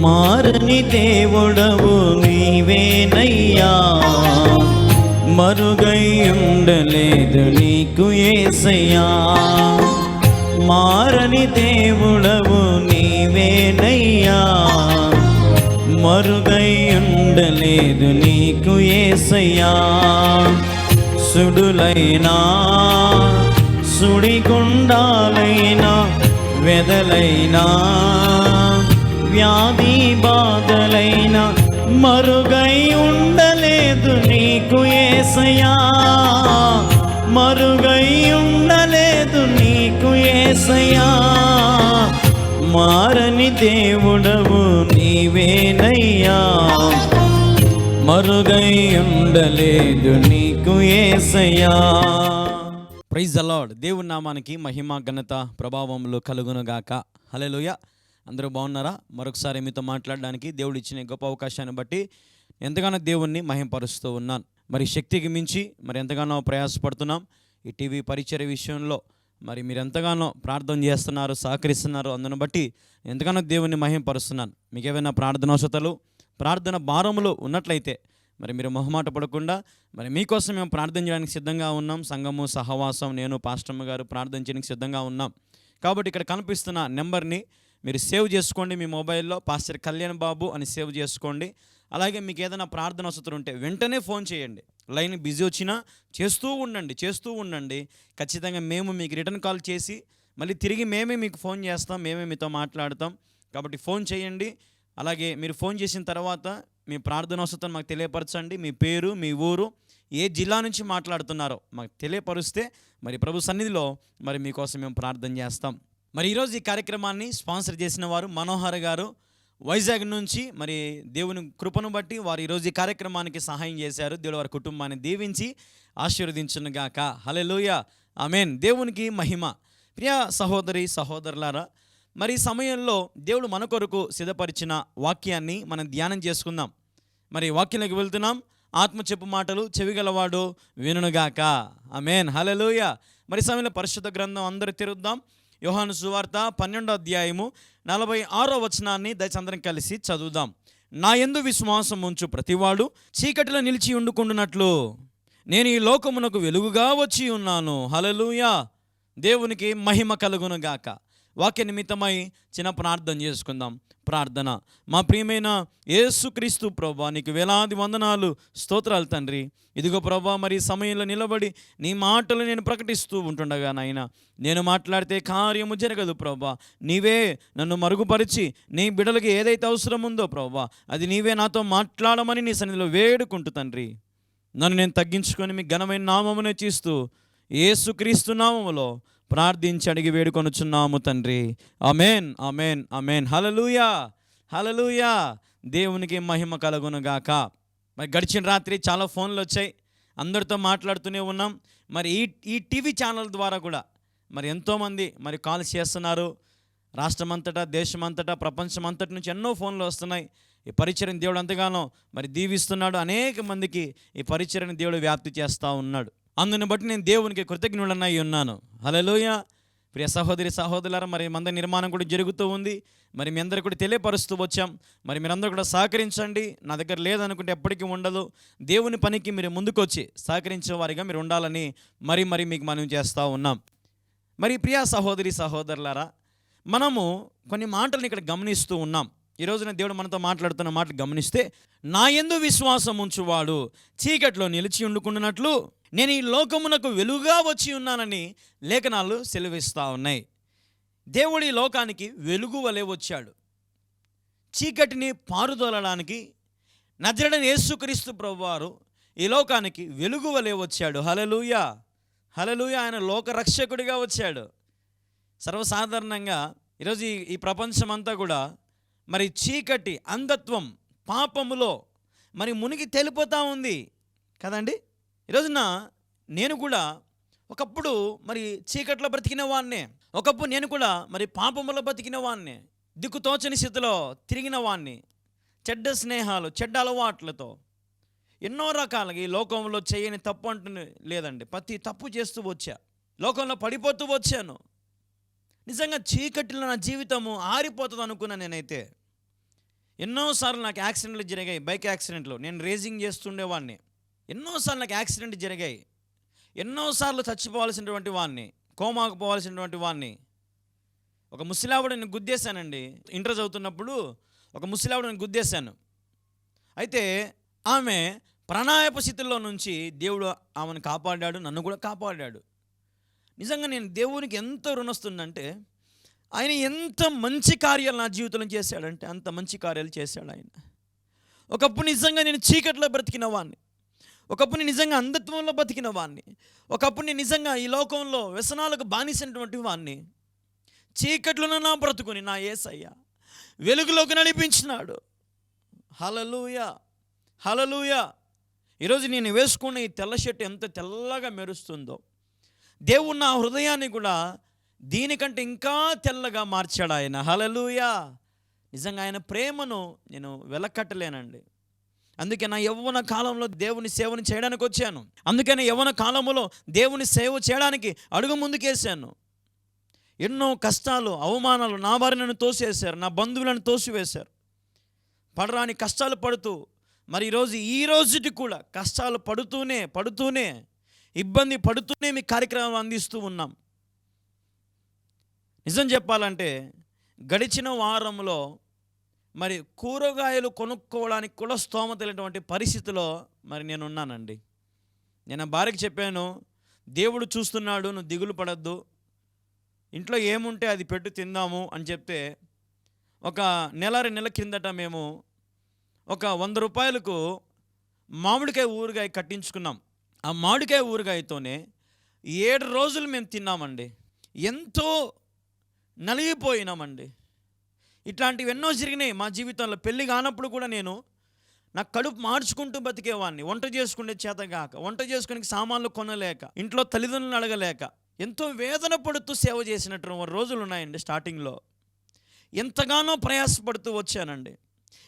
మారని దేవుడవు నీవేనయ్యా. మరుగై ఉండలేదు నీకు ఏసయ్యా. మారని దేవుడవు నీవేనయ్యా. మరుగై ఉండలేదు నీకు ఏసయ్యా. సుడులైనా సుడిగుండాలైనా వెదలైనా వ్యాధి బాధలైన మరుగై ఉండలేదు నీకు ఏసయా మరుగై ఉండలేదు నీకు ఏసయా మారని దేవుడవు నీవేనయ్యా. మరుగై ఉండలేదు నీకు ఏసయ్యా. ప్రైజ్ అలాడ్ దేవుని నామానికి మహిమ ఘనత ప్రభావములు కలుగునుగాక. హలోయ అందరూ బాగున్నారా? మరొకసారి మీతో మాట్లాడడానికి దేవుడు ఇచ్చిన గొప్ప అవకాశాన్ని బట్టి ఎంతగానో దేవుణ్ణి మహింపరుస్తూ ఉన్నాను. మరి శక్తికి మించి మరి ఎంతగానో ప్రయాసపడుతున్నాం. ఈ టీవీ పరిచయ విషయంలో మరి మీరు ఎంతగానో ప్రార్థన చేస్తున్నారు సహకరిస్తున్నారు అందును బట్టి ఎంతగానో దేవుణ్ణి మహింపరుస్తున్నాను. మీకు ఏమైనా ప్రార్థనోసతలు ప్రార్థన భారములు ఉన్నట్లయితే మరి మీరు మొహమాట పడకుండా మరి మీకోసం మేము ప్రార్థన చేయడానికి సిద్ధంగా ఉన్నాం. సంఘము సహవాసం నేను పాస్టమ్మ గారు ప్రార్థన చేయడానికి సిద్ధంగా ఉన్నాం. కాబట్టి ఇక్కడ కనిపిస్తున్న నెంబర్ని మీరు సేవ్ చేసుకోండి మీ మొబైల్లో. పాస్టర్ కళ్యాణ్ బాబు అని సేవ్ చేసుకోండి. అలాగే మీకు ఏదైనా ప్రార్థన వసతులు ఉంటే వెంటనే ఫోన్ చేయండి. లైన్ బిజీ వచ్చినా చేస్తూ ఉండండి చేస్తూ ఉండండి. ఖచ్చితంగా మేము మీకు రిటర్న్ కాల్ చేసి మళ్ళీ తిరిగి మేమే మీకు ఫోన్ చేస్తాం మేమే మీతో మాట్లాడతాం. కాబట్టి ఫోన్ చేయండి. అలాగే మీరు ఫోన్ చేసిన తర్వాత మీ ప్రార్థన వసతులు మాకు తెలియపరచండి. మీ పేరు మీ ఊరు ఏ జిల్లా నుంచి మాట్లాడుతున్నారో మాకు తెలియపరుస్తే మరి ప్రభు సన్నిధిలో మరి మీకోసం మేము ప్రార్థన చేస్తాం. మరి ఈరోజు ఈ కార్యక్రమాన్ని స్పాన్సర్ చేసిన వారు మనోహర్ గారు. వైజాగ్ నుంచి మరి దేవుని కృపను బట్టి వారు ఈరోజు ఈ కార్యక్రమానికి సహాయం చేశారు. దేవుడు వారి కుటుంబాన్ని దీవించి ఆశీర్వదించునుగాక ఐ ఆమెన్. దేవునికి మహిమ. ప్రియ సహోదరి సహోదరులారా మరి ఈ సమయంలో దేవుడు మన కొరకు సిద్ధపరిచిన వాక్యాన్ని మనం ధ్యానం చేసుకుందాం. మరి వాక్యంలోకి వెళ్తున్నాం. ఆత్మ చెప్పు మాటలు చెవిగలవాడు వినుగాక ఆమెన్. హలలోయ మరి సమయంలో పరిశుద్ధ గ్రంథం అందరూ తిరుద్దాం. యోహాను సువార్త పన్నెండో అధ్యాయము నలభై ఆరో వచనాన్ని దయచందరం కలిసి చదువుదాం. నా ఎందు విశ్వాసం ఉంచు ప్రతివాడు చీకటిలో నిలిచి ఉండుకుంటున్నట్లు నేను ఈ లోకమునకు వెలుగుగా వచ్చి ఉన్నాను. హలలుయా దేవునికి మహిమ కలుగును గాక వాక్య నిమిత్తమై చిన్న ప్రార్థన చేసుకుందాం. ప్రార్థన. మా ప్రియమైన యేసుక్రీస్తు ప్రభా నీకు వేలాది వందనాలు. స్తోత్రాలు తండ్రి. ఇదిగో ప్రభా మరి సమయంలో నిలబడి నీ మాటలు నేను ప్రకటిస్తూ ఉంటుండగా నాయన నేను మాట్లాడితే కార్యము జరగదు ప్రభా. నీవే నన్ను మరుగుపరిచి నీ బిడలకి ఏదైతే అవసరం ఉందో ప్రభా అది నీవే నాతో మాట్లాడమని నీ సన్నిధిలో వేడుకుంటూ తండ్రి. నన్ను నేను తగ్గించుకొని మీ ఘనమైన నామమునే చేస్తూ ఏసుక్రీస్తు నామములో ప్రార్థించి అడిగి వేడుకొనుచున్నాము తండ్రి. అమేన్ అమేన్ అమేన్ హలలుయా హలలుయా దేవునికి మహిమ కలుగునుగాక మరి గడిచిన రాత్రి చాలా ఫోన్లు వచ్చాయి. అందరితో మాట్లాడుతూనే ఉన్నాం. మరి ఈ ఈ టీవీ ఛానల్ ద్వారా కూడా మరి ఎంతోమంది మరి కాల్స్ చేస్తున్నారు. రాష్ట్రమంతటా దేశమంతటా ప్రపంచమంతటి నుంచి ఎన్నో ఫోన్లు వస్తున్నాయి. ఈ పరిచయం దేవుడు ఎంతగానో మరి దీవిస్తున్నాడు. అనేక మందికి ఈ పరిచయం దేవుడు వ్యాప్తి చేస్తూ ఉన్నాడు. అందుని బట్టి నేను దేవునికి కృతజ్ఞుడనై ఉన్నాను. హలోయ ప్రియ సహోదరి సహోదరులారా మరి మంద నిర్మాణం కూడా జరుగుతూ ఉంది. మరి మీ అందరూ కూడా తెలియపరుస్తూ వచ్చాం. మరి మీరందరూ కూడా సహకరించండి. నా దగ్గర లేదనుకుంటే ఎప్పటికీ ఉండదు. దేవుని పనికి మీరు ముందుకొచ్చి సహకరించే వారిగా మీరు ఉండాలని మరి మరి మీకు మనం చేస్తూ ఉన్నాం. మరి ప్రియా సహోదరి సహోదరులారా మనము కొన్ని మాటలను ఇక్కడ గమనిస్తూ ఉన్నాం. ఈ రోజున దేవుడు మనతో మాట్లాడుతున్న మాటలు గమనిస్తే నా ఎందు విశ్వాసం ఉంచువాడు చీకట్లో నిలిచి ఉండుకున్నట్లు నేను ఈ లోకమునకు వెలుగుగా వచ్చి ఉన్నానని లేఖనాలు సెలవిస్తూ ఉన్నాయి. దేవుడి లోకానికి వెలుగు వలె వచ్చాడు. చీకటిని పారుదోలడానికి నజరడని యేసుక్రీస్తు ప్రభువారు ఈ లోకానికి వెలుగు వలె వచ్చాడు. హలలుయ హలలుయ ఆయన లోకరక్షకుడిగా వచ్చాడు. సర్వసాధారణంగా ఈరోజు ఈ ప్రపంచమంతా కూడా మరి చీకటి అంధత్వం పాపములో మరి మునిగి తెలిపోతూ ఉంది. కదండి? ఈరోజున నేను కూడా ఒకప్పుడు మరి చీకట్లో బ్రతికిన వాన్నే ఒకప్పుడు నేను కూడా మరి పాపములో బ్రతికిన వాన్నే దిక్కుతోచని స్థితిలో తిరిగిన వాణ్ణి. చెడ్డ స్నేహాలు చెడ్డ అలవాట్లతో ఎన్నో రకాలుగా ఈ లోకంలో చేయని తప్పు అంటూ లేదండి. ప్రతి తప్పు చేస్తూ వచ్చా. లోకంలో పడిపోతూ వచ్చాను. నిజంగా చీకటిలో నా జీవితము ఆరిపోతుంది అనుకున్నా నేనైతే. ఎన్నోసార్లు నాకు యాక్సిడెంట్లు జరిగాయి. బైక్ యాక్సిడెంట్లు. నేను రేసింగ్ చేస్తుండేవాడిని ఎన్నోసార్లు నాకు యాక్సిడెంట్ జరిగాయి. ఎన్నోసార్లు చచ్చిపోవాల్సినటువంటి వాడిని కోమాకు పోవాల్సినటువంటి వాడిని ఒక ముసలావిడ నేను గుద్దేశానండి. ఇంటర్ చదువుతున్నప్పుడు ఒక ముసలావిడ నేను గుద్దేశాను. అయితే ఆమె ప్రాణాయప స్థితిలో నుంచి దేవుడు ఆమెను కాపాడాడు నన్ను కూడా కాపాడాడు. నిజంగా నేను దేవునికి ఎంత రుణస్తుందంటే ఆయన ఎంత మంచి కార్యాలు నా జీవితంలో చేశాడంటే అంత మంచి కార్యాలు చేశాడు ఆయన. ఒకప్పుడు నిజంగా నేను చీకట్లో బ్రతికిన వాడిని ఒకప్పుడు నేను నిజంగా అంధత్వంలో బతికిన వాడిని ఒకప్పుడు నేను నిజంగా ఈ లోకంలో వ్యసనాలకు బానిసినటువంటి వాడిని చీకట్లను నా బ్రతుకుని నా ఏసయ్య వెలుగులోకి నడిపించినాడు. హలలుయ హలలుయ ఈరోజు నేను వేసుకున్న ఈ తెల్ల షర్ట్ ఎంత తెల్లగా మెరుస్తుందో. దేవుడు నా హృదయాన్ని కూడా దీనికంటే ఇంకా తెల్లగా మార్చాడు ఆయన. హలలుయ నిజంగా ఆయన ప్రేమను నేను వెలకట్టలేనండి. అందుకే నా యవ్వన కాలంలో దేవుని సేవను చేయడానికి వచ్చాను. అందుకని యవ్వన కాలంలో దేవుని సేవ చేయడానికి అడుగు ముందుకేసాను ఎన్నో కష్టాలు అవమానాలు నా వారిని తోసేశారు నా బంధువులను తోసివేశారు. పడరాని కష్టాలు పడుతూ మరి ఈరోజు ఈ రోజుటి కూడా కష్టాలు పడుతూనే పడుతూనే ఇబ్బంది పడుతూనే మీ కార్యక్రమం అందిస్తూ ఉన్నాం. నిజం చెప్పాలంటే గడిచిన వారంలో మరి కూరగాయలు కొనుక్కోవడానికి కూడా స్తోమత లేనటువంటి పరిస్థితిలో మరి నేను ఉన్నానండి నేను భార్యకి చెప్పాను దేవుడు చూస్తున్నాడు నువ్వు దిగులు పడద్దు. ఇంట్లో ఏముంటే అది పెట్టు తిందాము అని చెప్తే ఒక నెల రెండు నెలల కిందట మేము ఒక వంద రూపాయలకు మామిడికాయ ఊరగాయ కట్టించుకున్నాం. ఆ మామిడికాయ ఊరగాయతోనే ఏడు రోజులు మేము తిన్నామండి. ఎంతో నలిగిపోయినామండి. ఇట్లాంటివి ఎన్నో జరిగినాయి మా జీవితంలో. పెళ్ళి కానప్పుడు కూడా నేను నా కడుపు మార్చుకుంటూ బతికేవాడిని వంట చేసుకునే చేతగాక వంట చేసుకునే సామాన్లు కొనలేక ఇంట్లో తల్లిదండ్రులను అడగలేక ఎంతో వేదన పడుతూ సేవ చేసినట్టు రోజులు ఉన్నాయండి స్టార్టింగ్లో. ఎంతగానో ప్రయాసపడుతూ వచ్చానండి.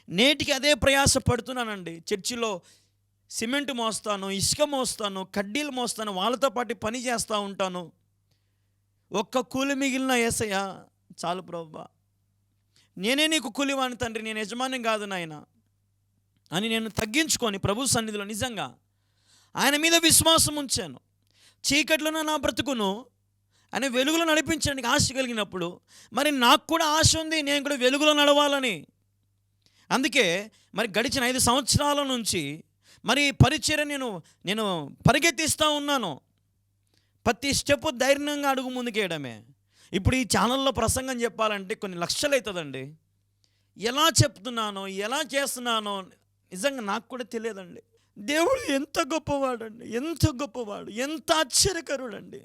నేటికి అదే ప్రయాస పడుతున్నానండి. చర్చిలో సిమెంట్ మోస్తాను ఇసుక మోస్తాను కడ్డీలు మోస్తాను వాళ్ళతో పాటు పని చేస్తూ ఉంటాను. ఒక్క కూలి మిగిలిన ఏసయ్య చాలు ప్రభా. నేనే నీకు కూలివాని తండ్రి నేను యజమాని కాదు నాయన అని నేను తగ్గించుకొని ప్రభు సన్నిధిలో నిజంగా ఆయన మీద విశ్వాసం ఉంచాను. చీకట్లోనే నా బ్రతుకును ఆయన వెలుగులో నడిపించడానికి ఆశ కలిగినప్పుడు మరి నాకు కూడా ఆశ ఉంది నేను కూడా వెలుగులో నడవాలని. అందుకే మరి గడిచిన ఐదు సంవత్సరాల నుంచి మరి పరిచయం నేను నేను పరిగెత్తిస్తూ ఉన్నాను. ప్రతి స్టెప్ ధైర్యంగా అడుగు ముందుకేయడమే. ఇప్పుడు ఈ ఛానల్లో ప్రసంగం చెప్పాలంటే కొన్ని లక్షలు అవుతుందండి ఎలా చెప్తున్నానో ఎలా చేస్తున్నానో నిజంగా నాకు కూడా తెలియదండి. దేవుడు ఎంత గొప్పవాడండి ఎంత గొప్పవాడు ఎంత ఆశ్చర్యకరుడండి.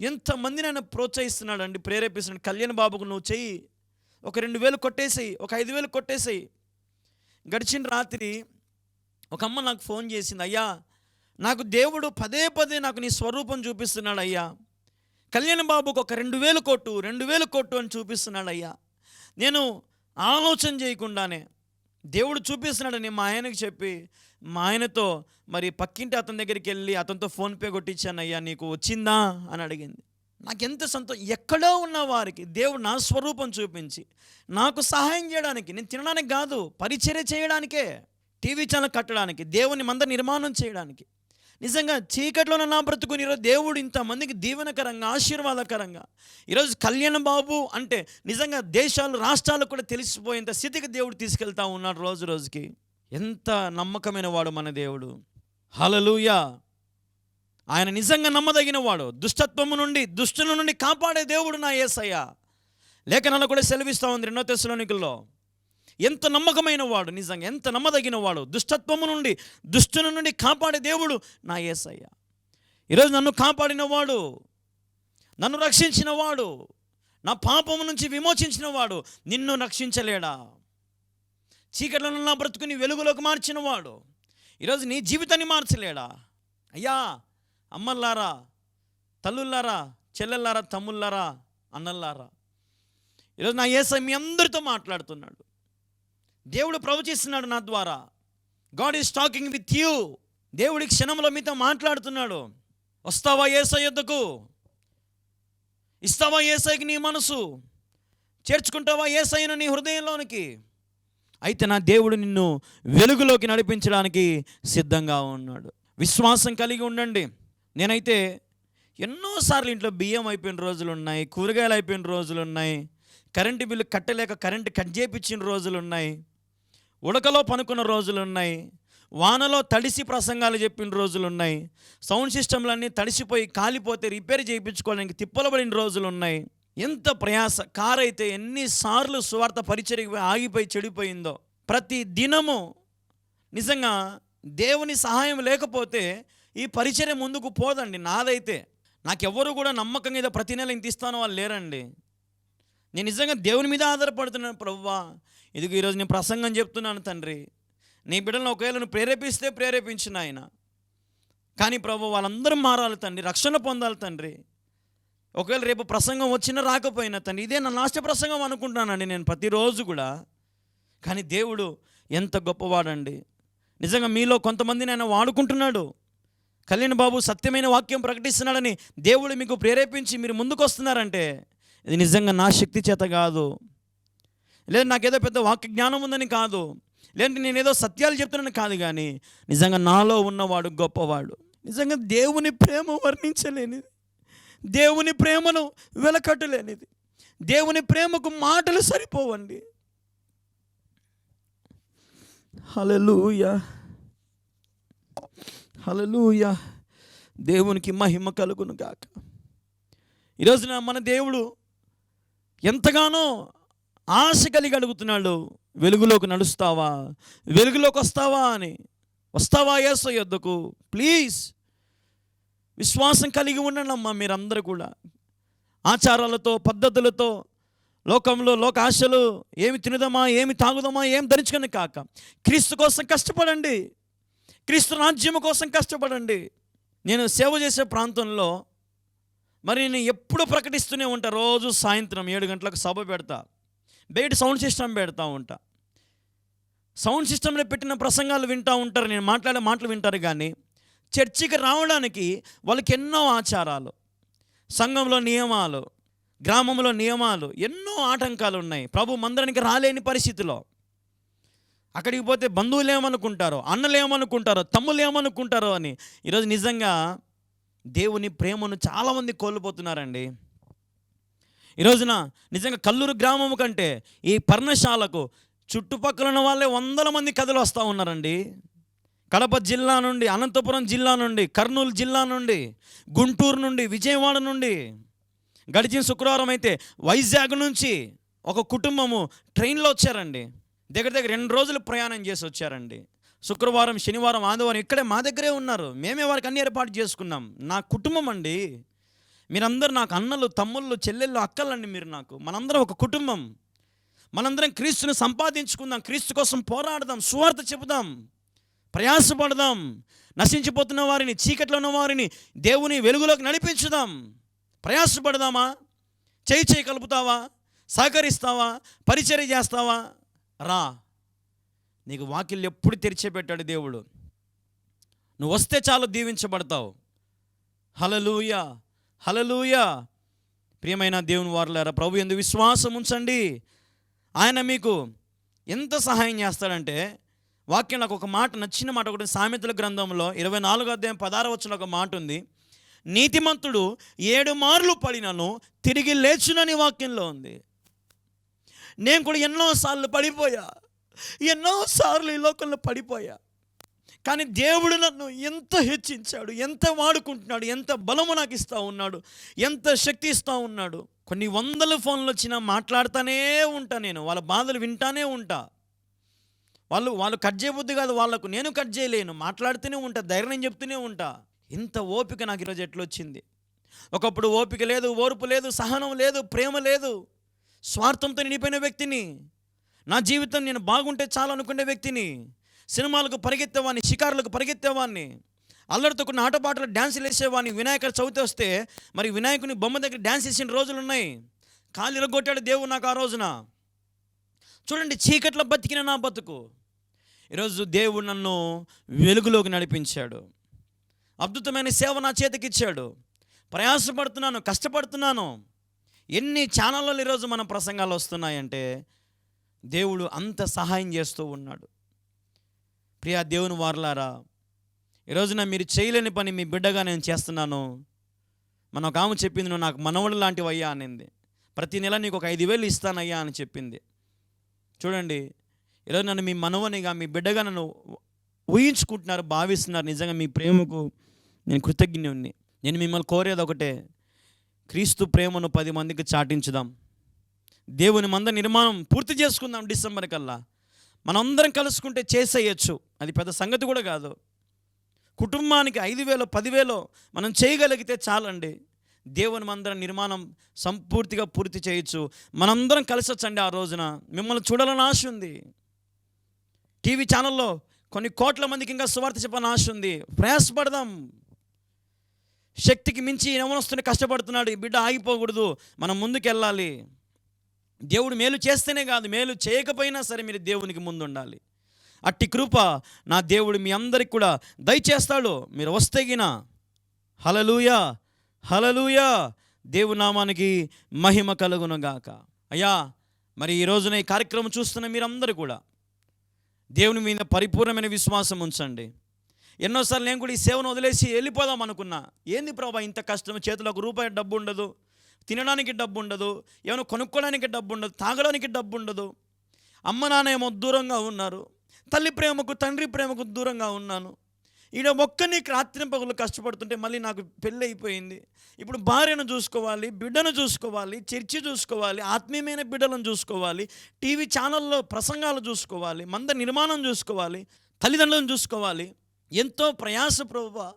ఎంతమందిని ఆయన ప్రోత్సహిస్తున్నాడండి ప్రేరేపిస్తున్నాడు. కళ్యాణ్ బాబుకు నువ్వు చెయ్యి. ఒక రెండు వేలు కొట్టేసేయి ఒక ఐదు వేలు కొట్టేసేయి. గడిచిన రాత్రి ఒక అమ్మ నాకు ఫోన్ చేసింది అయ్యా నాకు దేవుడు పదే పదే నాకు నీ స్వరూపం చూపిస్తున్నాడు అయ్యా. కళ్యాణ్ బాబుకు ఒక రెండు వేలు కొట్టు రెండు వేలు కొట్టు అని చూపిస్తున్నాడు అయ్యా నేను ఆలోచన చేయకుండానే దేవుడు చూపిస్తున్నాడని మా ఆయనకి చెప్పి మా ఆయనతో మరి పక్కింటి అతని దగ్గరికి వెళ్ళి అతనితో ఫోన్పే కొట్టించాను అయ్యా నీకు వచ్చిందా అని అడిగింది. నాకెంత సంతోషం ఎక్కడో ఉన్న వారికి దేవుడు నా స్వరూపం చూపించి నాకు సహాయం చేయడానికి నేను తినడానికి కాదు పరిచర్య చేయడానికే టీవీ ఛానల్ కట్టడానికి దేవుని మంద నిర్మాణం చేయడానికి నిజంగా చీకట్లో నా బ్రతుకుని ఈరోజు దేవుడు ఇంతమందికి దీవెనకరంగా ఆశీర్వాదకరంగా. ఈరోజు కళ్యాణ బాబు అంటే నిజంగా దేశాలు రాష్ట్రాలకు కూడా తెలిసిపోయేంత స్థితికి దేవుడు తీసుకెళ్తా ఉన్నాడు రోజు రోజుకి. ఎంత నమ్మకమైన వాడు మన దేవుడు. హలలుయా ఆయన నిజంగా నమ్మదగిన వాడు. దుష్టత్వము నుండి దుష్టుల నుండి కాపాడే దేవుడు నా ఏసయ్య. లేఖనాలు కూడా సెలవిస్తూ ఉంది రెండో తెశలోనికల్లో ఎంత నమ్మకమైన వాడు నిజంగా ఎంత నమ్మదగిన వాడు. దుష్టత్వము నుండి దుష్టుని నుండి కాపాడే దేవుడు నా ఏసయ్య. ఈరోజు నన్ను కాపాడిన వాడు నన్ను రక్షించిన వాడు నా పాపము నుంచి విమోచించిన వాడు నిన్ను రక్షించలేడా? చీకట్లను నా బ్రతుకుని వెలుగులోకి మార్చిన వాడు ఈరోజు నీ జీవితాన్ని మార్చలేడా? అయ్యా అమ్మల్లారా తల్లుల్లారా చెల్లెల్లారా తమ్ముళ్ళారా అన్నల్లారా. ఈరోజు నా ఏసై మీ అందరితో మాట్లాడుతున్నాడు. దేవుడు ప్రవచిస్తున్నాడు నా ద్వారా. God is talking with you దేవుడి క్షణంలో మీతో మాట్లాడుతున్నాడు. వస్తావా ఏసై యొద్దకు? ఇస్తావా ఏసైకి నీ మనసు? చేర్చుకుంటావా ఏసైను నీ హృదయంలోనికి? అయితే నా దేవుడు నిన్ను వెలుగులోకి నడిపించడానికి సిద్ధంగా ఉన్నాడు. విశ్వాసం కలిగి ఉండండి. నేనైతే ఎన్నోసార్లు ఇంట్లో బియ్యం అయిపోయిన రోజులు ఉన్నాయి కూరగాయలు అయిపోయిన రోజులు ఉన్నాయి కరెంటు బిల్లు కట్టలేక కరెంటు కట్ చేయించిన రోజులు ఉన్నాయి. ఉడకలో పనుకున్న రోజులు ఉన్నాయి వానలో తడిసి ప్రసంగాలు చెప్పిన రోజులు ఉన్నాయి సౌండ్ సిస్టమ్లన్నీ తడిసిపోయి కాలిపోతే రిపేర్ చేయించుకోవడానికి తిప్పలబడిన రోజులు ఉన్నాయి ఎంత ప్రయాస! కారు అయితే ఎన్నిసార్లు సువార్త పరిచర్య ఆగిపోయి చెడిపోయిందో. ప్రతి దినము నిజంగా దేవుని సహాయం లేకపోతే ఈ పరిచర్య ముందుకు పోదండి. నాదైతే నాకెవ్వరు కూడా నమ్మకం మీద ప్రతి నెల ఇంత ఇస్తానో వాళ్ళు లేరండి. నేను నిజంగా దేవుని మీద ఆధారపడుతున్నాను ప్రవ్వా. ఇదిగో ఈరోజు నేను ప్రసంగం చెప్తున్నాను తండ్రి. నీ బిడ్డలను ఒకవేళ నువ్వు ప్రేరేపిస్తే ప్రేరేపించిన ఆయన కానీ ప్రభు వాళ్ళందరూ మారాలి తండ్రి రక్షణ పొందాలి తండ్రి. ఒకవేళ రేపు ప్రసంగం వచ్చినా రాకపోయినా తండ్రి ఇదే నా లాస్ట్ ప్రసంగం అనుకుంటున్నానండి నేను ప్రతిరోజు కూడా. కానీ దేవుడు ఎంత గొప్పవాడండి. నిజంగా మీలో కొంతమందిని ఆయన వాడుకుంటున్నాడు. కళ్యాణ్ బాబు సత్యమైన వాక్యం ప్రకటిస్తున్నాడని దేవుడు మీకు ప్రేరేపించి మీరు ముందుకు వస్తున్నారంటే ఇది నిజంగా నా శక్తి చేత కాదు. లేదు నాకేదో పెద్ద వాక్య జ్ఞానం ఉందని కాదు. లేదంటే నేనేదో సత్యాలు చెప్తున్నాను కాదు కానీ నిజంగా నాలో ఉన్నవాడు గొప్పవాడు. నిజంగా దేవుని ప్రేమ వర్ణించలేనిది. దేవుని ప్రేమను వెలకట్టలేనిది. దేవుని ప్రేమకు మాటలు సరిపోవండి. హలలుయా హలలుయా దేవునికి మహిమ కలుగును గాక ఈరోజున మన దేవుడు ఎంతగానో ఆశ కలిగి అడుగుతున్నాడు వెలుగులోకి నడుస్తావా? వెలుగులోకి వస్తావా అని. వస్తావా యేసు యొద్దకు? ప్లీజ్. విశ్వాసం కలిగి ఉండండి అమ్మా మీరందరూ కూడా. ఆచారాలతో పద్ధతులతో లోకంలో లోక ఆశలు ఏమి తినదమా ఏమి తాగుదామా ఏం ధరించుకొని కాక. క్రీస్తు కోసం కష్టపడండి. క్రీస్తు రాజ్యం కోసం కష్టపడండి. నేను సేవ చేసే ప్రాంతంలో మరి నేను ఎప్పుడు ప్రకటిస్తూనే ఉంటా. రోజు సాయంత్రం ఏడు గంటలకు సభ పెడతా. బయట సౌండ్ సిస్టమ్ పెడతా ఉంటా. సౌండ్ సిస్టంలో పెట్టిన ప్రసంగాలు వింటూ ఉంటారు నేను మాట్లాడే మాటలు వింటారు కానీ చర్చికి రావడానికి వాళ్ళకి ఎన్నో ఆచారాలు సంఘంలో నియమాలు గ్రామంలో నియమాలు ఎన్నో ఆటంకాలు ఉన్నాయి. ప్రభు మందిరానికి రాలేని పరిస్థితిలో. అక్కడికి పోతే బంధువులు ఏమనుకుంటారో అన్నలు ఏమనుకుంటారో తమ్ములు ఏమనుకుంటారో అని ఈరోజు నిజంగా దేవుని ప్రేమను చాలామంది కోల్పోతున్నారండి. ఈ రోజున నిజంగా కల్లూరు గ్రామము కంటే ఈ పర్ణశాలకు చుట్టుపక్కల ఉన్న వాళ్ళే వందల మంది కథలు వస్తూ ఉన్నారండి. కడప జిల్లా నుండి అనంతపురం జిల్లా నుండి కర్నూలు జిల్లా నుండి గుంటూరు నుండి విజయవాడ నుండి గడిచిన శుక్రవారం అయితే వైజాగ్ నుంచి ఒక కుటుంబము ట్రైన్లో వచ్చారండి. దగ్గర దగ్గర రెండు రోజులు ప్రయాణం చేసి వచ్చారండి. శుక్రవారం శనివారం ఆదివారం ఇక్కడే మా దగ్గరే ఉన్నారు. మేమే వారికి అన్ని ఏర్పాటు చేసుకున్నాం. నా కుటుంబం అండి. మీరందరూ నాకు అన్నలు తమ్ముళ్ళు చెల్లెళ్ళు అక్కలండి మీరు నాకు. మనందరం ఒక కుటుంబం. మనందరం క్రీస్తుని సంపాదించుకుందాం క్రీస్తు కోసం పోరాడదాం సువార్త చెబుదాం ప్రయాసపడదాం నశించిపోతున్న వారిని చీకట్లో ఉన్న వారిని దేవుని వెలుగులోకి నడిపించుదాం. ప్రయాసపడదామా? చేయి చేయి కలుపుతావా? సహకరిస్తావా? పరిచర్య చేస్తావా? రా. నీకు వాకిళ్ళు ఎప్పుడు తెరిచేపెట్టాడు దేవుడు. నువ్వు వస్తే చాలు దీవించబడతావు. హలలుయా హలలుయ ప్రియమైన దేవుని వారులారా ప్రభు ఎందు విశ్వాసం ఉంచండి. ఆయన మీకు ఎంత సహాయం చేస్తాడంటే వాక్యం నాకు ఒక మాట నచ్చిన మాట ఒకటి సామెతల గ్రంథంలో ఇరవై నాలుగో అధ్యాయం పదార వచ్చిన ఒక మాట ఉంది. నీతిమంతుడు ఏడు మార్లు పడినను తిరిగి లేచునని వాక్యంలో ఉంది. నేను కూడా ఎన్నోసార్లు పడిపోయా. ఎన్నోసార్లు ఈ లోకంలో పడిపోయా. కానీ దేవుడు నన్ను ఎంత హెచ్చించాడు ఎంత వాడుకుంటున్నాడు ఎంత బలము నాకు ఇస్తూ ఉన్నాడు ఎంత శక్తి ఇస్తూ ఉన్నాడు. కొన్ని వందల ఫోన్లు వచ్చినా మాట్లాడుతూనే ఉంటా నేను వాళ్ళ బాధలు వింటానే ఉంటా. వాళ్ళు వాళ్ళు కట్ చేయబుద్ది కాదు వాళ్ళకు నేను కట్ చేయలేను మాట్లాడుతూనే ఉంటా ధైర్యం చెప్తూనే ఉంటా. ఇంత ఓపిక నాకు ఈరోజు ఎట్లొచ్చింది? ఒకప్పుడు ఓపిక లేదు ఓర్పు లేదు సహనం లేదు ప్రేమ లేదు. స్వార్థంతో నిండిపోయిన వ్యక్తిని నా జీవితం నేను బాగుంటే చాలనుకునే వ్యక్తిని సినిమాలకు పరిగెత్తేవాడిని షికారులకు పరిగెత్తేవాడిని అల్లరితోకున్న ఆటపాటలు డ్యాన్సులు వేసేవాడిని వినాయక చవితి వస్తే మరి వినాయకుని బొమ్మ దగ్గర డ్యాన్స్ వేసిన రోజులు ఉన్నాయి కాలు ఇరగొట్టాడు దేవుడు నాకు ఆ రోజున. చూడండి చీకట్లో బతికిన నా బతుకు. ఈరోజు దేవుడు నన్ను వెలుగులోకి నడిపించాడు. అద్భుతమైన సేవ నా చేతికి ఇచ్చాడు. ప్రయాసపడుతున్నాను కష్టపడుతున్నాను. ఎన్ని ఛానళ్ళలో ఈరోజు మన ప్రసంగాలు వస్తున్నాయంటే దేవుడు అంత సహాయం చేస్తూ ఉన్నాడు. ప్రియా దేవుని వారలారా ఈరోజున మీరు చేయలేని పని మీ బిడ్డగా నేను చేస్తున్నాను. మన ఒక ఆమె చెప్పింది నువ్వు నాకు మనవడు లాంటివి అయ్యా అనింది. ప్రతి నెల నీకు ఒక ఐదు వేలు ఇస్తానయ్యా అని చెప్పింది. చూడండి ఈరోజు నన్ను మీ మనవనిగా మీ బిడ్డగా నన్ను ఊహించుకుంటున్నారు భావిస్తున్నారు. నిజంగా మీ ప్రేమకు నేను కృతజ్ఞుణ్ణి. నేను మిమ్మల్ని కోరేది ఒకటే క్రీస్తు ప్రేమను పది మందికి చాటించుదాం. దేవుని మంద నిర్మాణం పూర్తి చేసుకుందాం డిసెంబర్ కల్లా. మనందరం కలుసుకుంటే చేసేయచ్చు. అది పెద్ద సంగతి కూడా కాదు. కుటుంబానికి ఐదు వేలో పదివేలో మనం చేయగలిగితే చాలండి. దేవుని మందిరం నిర్మాణం సంపూర్తిగా పూర్తి చేయొచ్చు. మనందరం కలిసొచ్చండి ఆ రోజున. మిమ్మల్ని చూడాలని ఆశ ఉంది. టీవీ ఛానల్లో కొన్ని కోట్ల మందికి ఇంకా సువార్త చెప్పని ఆశ ఉంది. ప్రయాసపడదాం. శక్తికి మించి ఎవరొస్తున్న కష్టపడుతున్నాడు. ఈ బిడ్డ ఆగిపోకూడదు. మనం ముందుకెళ్ళాలి. దేవుడు మేలు చేస్తేనే కాదు మేలు చేయకపోయినా సరే మీరు దేవునికి ముందు ఉండాలి అట్టి కృప నా దేవుడు మీ అందరికి కూడా దయచేస్తాడు. మీరు వస్తే గిన. హలలుయా హలలుయా దేవునామానికి మహిమ కలుగునుగాక అయ్యా మరి ఈ రోజున ఈ కార్యక్రమం చూస్తున్న మీరందరూ కూడా దేవుని మీద పరిపూర్ణమైన విశ్వాసం ఉంచండి. ఎన్నోసార్లు నేను కూడా ఈ సేవను వదిలేసి వెళ్ళిపోదాం అనుకున్నా. ఏంది ప్రభా ఇంత కష్టం? చేతిలో ఒక రూపాయి డబ్బు ఉండదు. తినడానికి డబ్బు ఉండదు ఏమైనా కొనుక్కోవడానికి డబ్బు ఉండదు తాగడానికి డబ్బు ఉండదు అమ్మ నాన్న ఏమో దూరంగా ఉన్నారు తల్లి ప్రేమకు తండ్రి ప్రేమకు దూరంగా ఉన్నాను. ఈడ ఒక్కని రాత్రి పగులు కష్టపడుతుంటే మళ్ళీ నాకు పెళ్ళి అయిపోయింది ఇప్పుడు భార్యను చూసుకోవాలి బిడ్డను చూసుకోవాలి చర్చి చూసుకోవాలి ఆత్మీయమైన బిడ్డలను చూసుకోవాలి టీవీ ఛానల్లో ప్రసంగాలు చూసుకోవాలి మంద నిర్మాణం చూసుకోవాలి తల్లిదండ్రులను చూసుకోవాలి. ఎంతో ప్రయాస ప్రభావ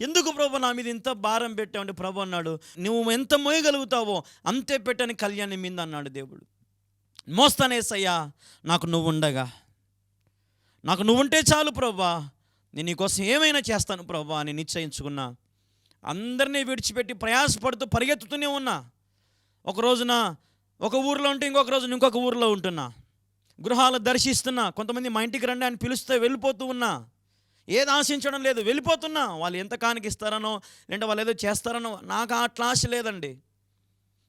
ఎందుకు ప్రభు నా మీద ఇంత భారం పెట్టావంటే ప్రభు అన్నాడు నువ్వు ఎంత మోయగలుగుతావో అంతే పెట్టని కళ్యాణి మీద అన్నాడు దేవుడు. మోస్తానేసయ్యా నాకు నువ్వు ఉండగా. నాకు నువ్వుంటే చాలు ప్రభా నేను నీకోసం ఏమైనా చేస్తాను ప్రభా అని నిశ్చయించుకున్నా. అందరినీ విడిచిపెట్టి ప్రయాసపడుతూ పరిగెత్తుతూనే ఉన్నా. ఒక రోజున ఒక ఊరిలో ఉంటే ఇంకొక రోజున ఇంకొక ఊరిలో ఉంటున్నా. గృహాలు దర్శిస్తున్నా. కొంతమంది మా ఇంటికి రండి అని పిలిస్తే వెళ్ళిపోతూ ఉన్నా. ఏది ఆశించడం లేదు. వెళ్ళిపోతున్నా. వాళ్ళు ఎంత కానికిస్తారనో లేదంటే వాళ్ళు ఏదో చేస్తారనో నాకు అట్లా ఆశ లేదండి.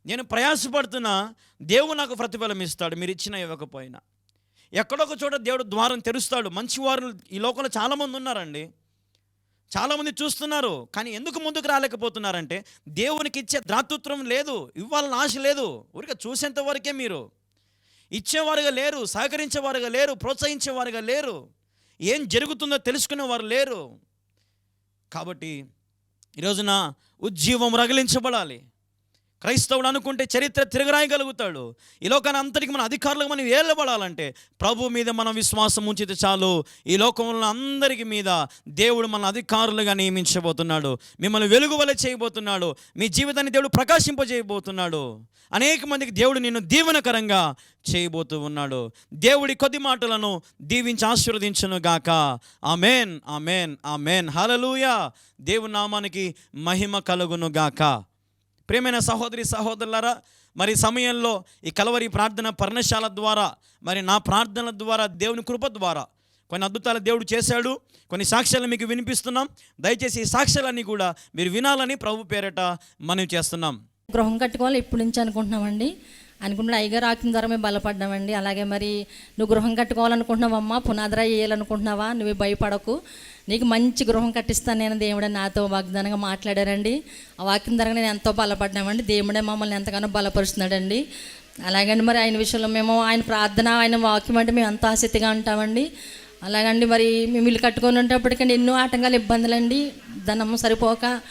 నేను ప్రయాసపడుతున్నా దేవుడు నాకు ప్రతిఫలం ఇస్తాడు. మీరు ఇచ్చిన ఇవ్వకపోయినా. ఎక్కడొక చోట దేవుడు ద్వారం తెరుస్తాడు. మంచివారు ఈ లోకంలో చాలామంది ఉన్నారండి. చాలామంది చూస్తున్నారు. కానీ ఎందుకు ముందుకు రాలేకపోతున్నారంటే దేవునికి ఇచ్చే దాతృత్వం లేదు. ఇవ్వాలని ఆశ లేదు. ఊరికే చూసేంత వరకే మీరు. ఇచ్చేవారుగా లేరు సహకరించేవారుగా లేరు ప్రోత్సహించేవారుగా లేరు. ఏం జరుగుతుందో తెలుసుకునే వారు లేరు. కాబట్టి ఈరోజున ఉజ్జీవం రగిలించబడాలి. క్రైస్తవుడు అనుకుంటే చరిత్ర తిరగరాయగలుగుతాడు. ఈ లోకాన్ని అంతటికి మన అధికారులకు మనం ఏళ్ళబడాలంటే ప్రభు మీద మనం విశ్వాసం ఉంచితే చాలు. ఈ లోకంలో అందరికి మీద దేవుడు మన అధికారులుగా నియమించబోతున్నాడు. మిమ్మల్ని వెలుగువలె చేయబోతున్నాడు. మీ జీవితాన్ని దేవుడు ప్రకాశింపజేయబోతున్నాడు. అనేక మందికి దేవుడు నిన్ను దీవెనకరంగా చేయబోతూ ఉన్నాడు. దేవుడి కొద్ది మాటలను దీవించి ఆశీర్వదించను గాక. Amen amen amen. హలలుయా దేవునామానికి మహిమ కలుగును గాక. ప్రియమైన సహోదరి సహోదరులారా మరి సమయంలో ఈ కలవరి ప్రార్థన పర్ణశాల ద్వారా మరి నా ప్రార్థనల ద్వారా దేవుని కృప ద్వారా కొన్ని అద్భుతాలు దేవుడు చేశాడు. కొన్ని సాక్ష్యాలు మీకు వినిపిస్తున్నాం. దయచేసి ఈ సాక్ష్యాలన్నీ కూడా మీరు వినాలని ప్రభు పేరట మనం చేస్తున్నాం. గృహం కట్టుకోవాలి ఇప్పటి నుంచి అనుకుంటున్నామండి. అనుకున్న అయ్యగారు ఆకిన ద్వారా మేము బలపడ్డామండి. అలాగే మరి నువ్వు గృహం కట్టుకోవాలనుకుంటున్నావమ్మా పునాదరా వేయాలనుకుంటున్నావా? నువ్వు భయపడకు. నీకు మంచి గృహం కట్టిస్తాను నేను దేవుడే నాతో వాగ్దానంగా మాట్లాడారండి. ఆ వాక్యం ద్వారా నేను ఎంతో బలపడ్డామండి దేవుడే మమ్మల్ని ఎంతగానో బలపరుస్తున్నాడండి. అలాగండి మరి ఆయన విషయంలో మేము ఆయన ప్రార్థన ఆయన వాక్యం అంటే మేము ఎంతో ఆసక్తిగా ఉంటామండి. అలాగండి మరి మేము ఇల్లు కట్టుకొని ఉండేప్పటికండి ఎన్నో ఆటంకాలు ఇబ్బందులండి. ధనం సరిపోక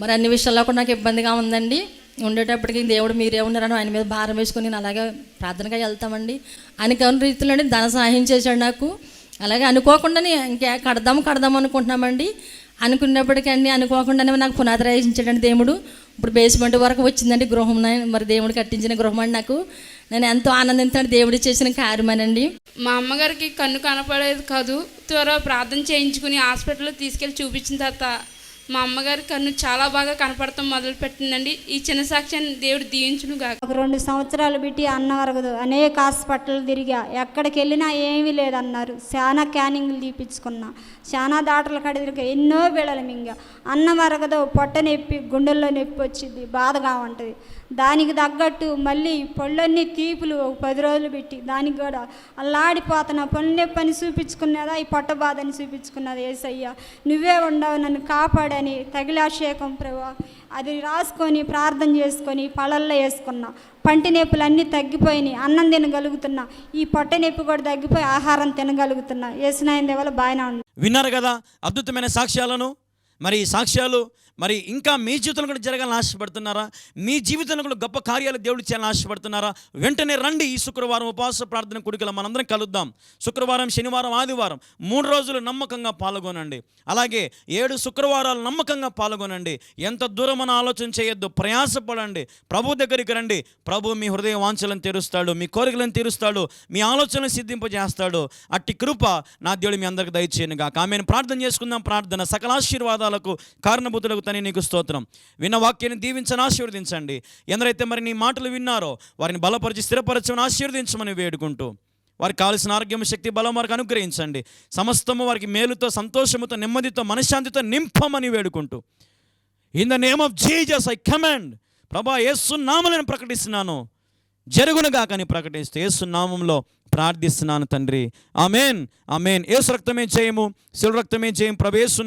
మరి అన్ని విషయాల్లో కూడా నాకు ఇబ్బందిగా ఉందండి. ఉండేటప్పటికి దేవుడు మీరే ఉన్నారని ఆయన మీద భారం వేసుకొని నేను అలాగే ప్రార్థనగా వెళ్తామండి. అనుకోని రీతిలోనే ధన సహాయం చేశాడు నాకు. అలాగే అనుకోకుండానే ఇంకా కడదాం కడదాం అనుకుంటున్నామండి. అనుకున్నప్పటికీ అనుకోకుండానే నాకు పునాది రాయించాడండి దేవుడు. ఇప్పుడు బేస్మెంట్ వరకు వచ్చిందండి గృహం నా- మరి దేవుడు కట్టించిన గృహం అండి నాకు. నేను ఎంతో ఆనందించాను దేవుడు చేసిన కార్యమేనండి. మా అమ్మగారికి కన్ను కనపడేది కాదు. త్వర ప్రార్థన చేయించుకుని హాస్పిటల్లో తీసుకెళ్ళి చూపించిన తర్వాత మా అమ్మగారి కన్ను చాలా బాగా కనపడటం మొదలు పెట్టిందండి ఈ చిన్న సాక్ష్యాన్ని దేవుడు దీవించును గాక. ఒక రెండు సంవత్సరాలు పెట్టి అన్న వరగదు అనేక హాస్పిటల్ తిరిగా. ఎక్కడికి వెళ్ళినా ఏమీ లేదన్నారు. చాలా క్యానింగ్లు తీపించుకున్నా చాలా దాటలు కాడ ఎన్నో బిళ్ళలు మింగ. అన్నం పొట్ట నొప్పి గుండెల్లో నొప్పి వచ్చింది. బాధగా ఉంటుంది. దానికి తగ్గట్టు మళ్ళీ పళ్ళన్నీ తీపులు ఒక పది రోజులు పెట్టి దానికి కూడా అల్లాడిపోతున్నా పళ్ళు పని చూపించుకున్నదా ఈ పొట్ట బాధని చూపించుకున్నది ఏసయ్య? నువ్వే ఉండవు నన్ను కాపాడని తగిలాభిషేకం ప్రభా. అది రాసుకొని ప్రార్థన చేసుకొని పళ్ళల్లో వేసుకున్నా. పంటి నొప్పులు అన్నీ తగ్గిపోయినాయి అన్నం తినగలుగుతున్నా. ఈ పొట్ట నొప్పి కూడా తగ్గిపోయి ఆహారం తినగలుగుతున్నా. వేసిన దేవాల బాగానే ఉంది విన్నారు కదా అద్భుతమైన సాక్ష్యాలను? మరి ఈ సాక్ష్యాలు మరి ఇంకా మీ జీవితంలో కూడా జరగాలని ఆశపడుతున్నారా? మీ జీవితంలో కూడా గొప్ప కార్యాలు దేవుడు చేయాలని ఆశపడుతున్నారా? వెంటనే రండి ఈ శుక్రవారం ఉపవాస ప్రార్థన కుడికల మనందరం కలుద్దాం. శుక్రవారం శనివారం ఆదివారం మూడు రోజులు నమ్మకంగా పాల్గొనండి. అలాగే ఏడు శుక్రవారాలు నమ్మకంగా పాల్గొనండి. ఎంత దూరం అని ఆలోచన చేయొద్దు ప్రయాసపడండి. ప్రభు దగ్గరికి రండి. ప్రభు మీ హృదయ వాంఛలను తీరుస్తాడు మీ కోరికలను తీరుస్తాడు మీ ఆలోచనలు సిద్ధింపజేస్తాడు. అట్టి కృప నా దేవుడు మీ అందరికి దయచేయను గాక ఆమెను. ప్రార్థన చేసుకుందాం. ప్రార్థన సకలాశీర్వాదాలకు కారణభూతులకు తని నీకు స్తోత్రం. విన్న వాక్యాన్ని దీవించని ఆశీర్వదించండి. ఎందరైతే మరి నీ మాటలు విన్నారో వారిని బలపరిచి స్థిరపరచమని ఆశీర్వదించమని వేడుకుంటూ వారికి కావలసిన ఆరోగ్యం శక్తి బలం వారికి అనుగ్రహించండి. సమస్తము వారికి మేలుతో సంతోషముతో నెమ్మదితో మనశ్శాంతితో నింపమని వేడుకుంటూ. In the name of Jesus I command ప్రభా యేసు నామలను ప్రకటిస్తున్నాను. జరుగునుగా ప్రకటిస్తూ ప్రకటిస్తే ప్రార్థిస్తున్నాను తండ్రి. ఆమెన్. ఆమెన్. ఏసు రక్తమే జయము. శివ రక్తమే జయం. ప్రభేసు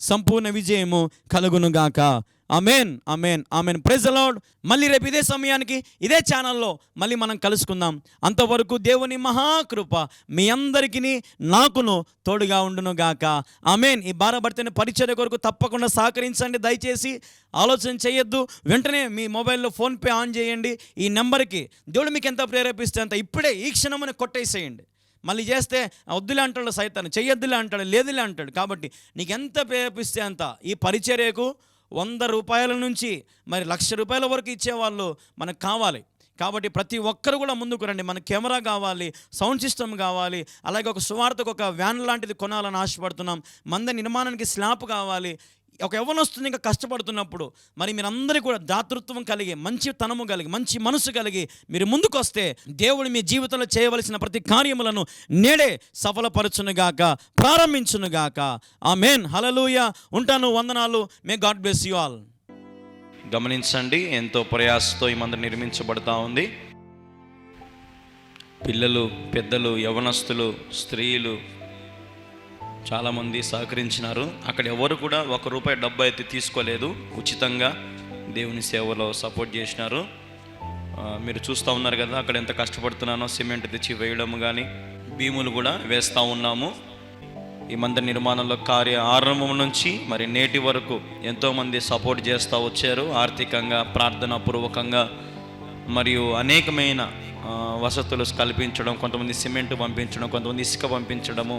సంపూర్ణ విజయము కలుగునుగాక అమేన్ అమేన్ ఆమెన్ ప్రెజ్ అలాడ్ మళ్ళీ రేపు ఇదే సమయానికి ఇదే ఛానల్లో మళ్ళీ మనం కలుసుకుందాం. అంతవరకు దేవుని మహాకృప మీ అందరికీ నాకును తోడుగా ఉండును గాక ఆమెన్ ఈ భారభర్తని పరిచయ కొరకు తప్పకుండా సహకరించండి. దయచేసి ఆలోచన చేయొద్దు. వెంటనే మీ మొబైల్లో ఫోన్పే ఆన్ చేయండి. ఈ నెంబర్కి దేవుడు మీకు ఎంత ప్రేరేపిస్తే అంత ఇప్పుడే ఈ క్షణముని కొట్టేసేయండి. మళ్ళీ చేస్తే వద్దులే అంటాడు సైతాన్ని చెయ్యొద్దులే అంటాడు లేదులే అంటాడు. కాబట్టి నీకు ఎంత ప్రేరేపిస్తే అంత ఈ పరిచర్యకు వంద రూపాయల నుంచి మరి లక్ష రూపాయల వరకు ఇచ్చేవాళ్ళు మనకు కావాలి. కాబట్టి ప్రతి ఒక్కరు కూడా ముందుకు రండి. మన కెమెరా కావాలి సౌండ్ సిస్టమ్ కావాలి అలాగే ఒక సువార్తకు ఒక వ్యాన్ లాంటిది కొనాలని ఆశపడుతున్నాం. మంద నిర్మాణానికి స్లాప్ కావాలి. ఒక యవ్వనొస్తుంది ఇంకా కష్టపడుతున్నప్పుడు మరి మీరందరూ కూడా దాతృత్వం కలిగి మంచి తనము కలిగి మంచి మనసు కలిగి మీరు ముందుకు వస్తే దేవుడు మీ జీవితంలో చేయవలసిన ప్రతి కార్యములను నేడే సఫలపరచునుగాక ప్రారంభించునుగాక. ఆ మేన్ హలలుయ ఉంటాను. వందనాలు. May God bless you all గమనించండి ఎంతో ప్రయాసతో ఈ మందిరం నిర్మించబడతా ఉంది. పిల్లలు పెద్దలు యవనస్తులు స్త్రీలు చాలామంది సహకరించినారు. అక్కడ ఎవరు కూడా ఒక రూపాయి డబ్బు అయితే తీసుకోలేదు. ఉచితంగా దేవుని సేవలో సపోర్ట్ చేసినారు. మీరు చూస్తూ ఉన్నారు కదా అక్కడ ఎంత కష్టపడుతున్నానో సిమెంట్ తెచ్చి వేయడం కానీ భీములు కూడా వేస్తూ ఉన్నాము. ఈ మందిర నిర్మాణంలో కార్య ఆరంభం నుంచి మరి నేటి వరకు ఎంతోమంది సపోర్ట్ చేస్తూ వచ్చారు. ఆర్థికంగా ప్రార్థనా పూర్వకంగా మరియు అనేకమైన వసతులు కల్పించడం కొంతమంది సిమెంట్ పంపించడం కొంతమంది ఇసుక పంపించడము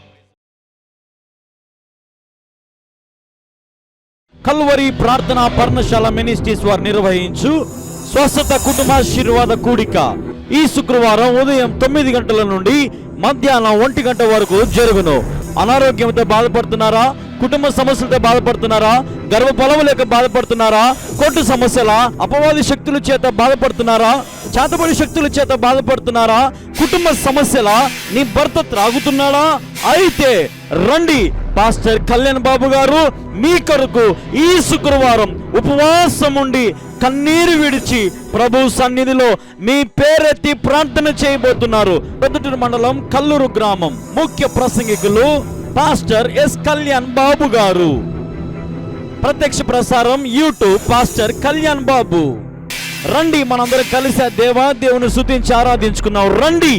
Calvary ప్రార్థన పర్ణశాల మినిస్ట్రీస్ వారు నిర్వహించు స్వస్థత కుటుంబాశీర్వాద కూడిక. ఈ శుక్రవారం ఉదయం తొమ్మిది గంటల నుండి మధ్యాహ్నం ఒంటి గంట వరకు జరుగును. అనారోగ్యంతో బాధపడుతున్నారా? కుటుంబ సమస్యలతో బాధపడుతున్నారా? గర్భఫలము లేక బాధపడుతున్నారా? కొట్టు సమస్యల అపవాది శక్తుల చేత బాధపడుతున్నారా? చేతబడి శక్తుల చేత బాధపడుతున్నారా? కుటుంబ సమస్యల నీ భర్త త్రాగుతున్నాడా? అయితే రండి పాస్టర్ కళ్యాణ్ బాబు గారు మీ కొరకు ఈ శుక్రవారం ఉపవాసం ఉండి కన్నీరు విడిచి ప్రభు సన్నిధిలో మీ పేరెత్తి ప్రార్థన చేయబోతున్నారు. పెద్దటూరు మండలం కల్లూరు గ్రామం ముఖ్య ప్రసంగికులు పాస్టర్ ఎస్ కళ్యాణ్ బాబు గారు. ప్రత్యక్ష ప్రసారం యూట్యూబ్ పాస్టర్ కళ్యాణ్ బాబు. రండి మనందరం కలిసే దేవా దేవుని శుతించి ఆరాధించుకున్నాం రండి.